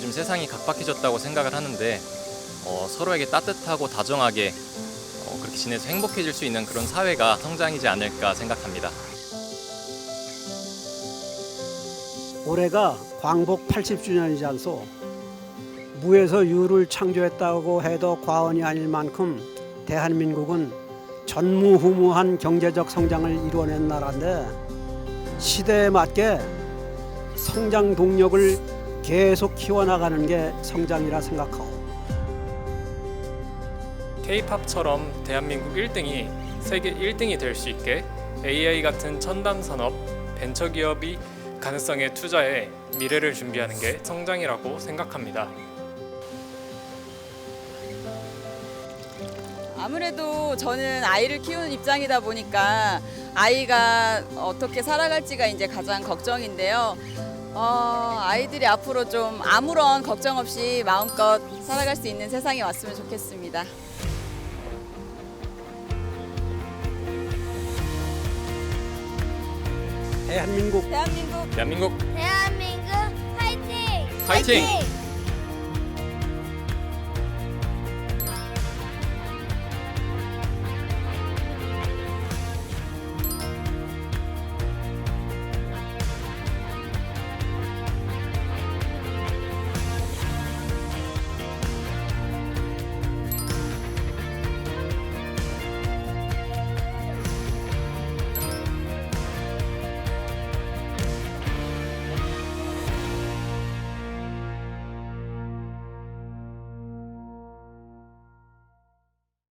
세상이 각박해졌다고 생각을 하는데 어, 서로에게 따뜻하고 다정하게 어, 그렇게 지내서 행복해질 수 있는 그런 사회가 성장이지 않을까 생각합니다. 올해가 광복 80주년이지 않소. 무에서 유를 창조했다고 해도 과언이 아닐 만큼 대한민국은 전무후무한 경제적 성장을 이루어낸 나라인데 시대에 맞게 성장 동력을 계속 키워나가는 게 성장이라 생각하오. K-팝처럼 대한민국 1등이 세계 1등이 될 수 있게 AI 같은 첨단 산업, 벤처 기업이 가능성에 투자해 미래를 준비하는 게 성장이라고 생각합니다. 아무래도 저는 아이를 키우는 입장이다 보니까 아이가 어떻게 살아갈지가 이제 가장 걱정인데요. 어, 아이들이 앞으로 좀 아무런 걱정 없이 마음껏 살아갈 수 있는 세상이 왔으면 좋겠습니다. 대한민국 대한민국 대한민국 대한민국 화이팅! 화이팅!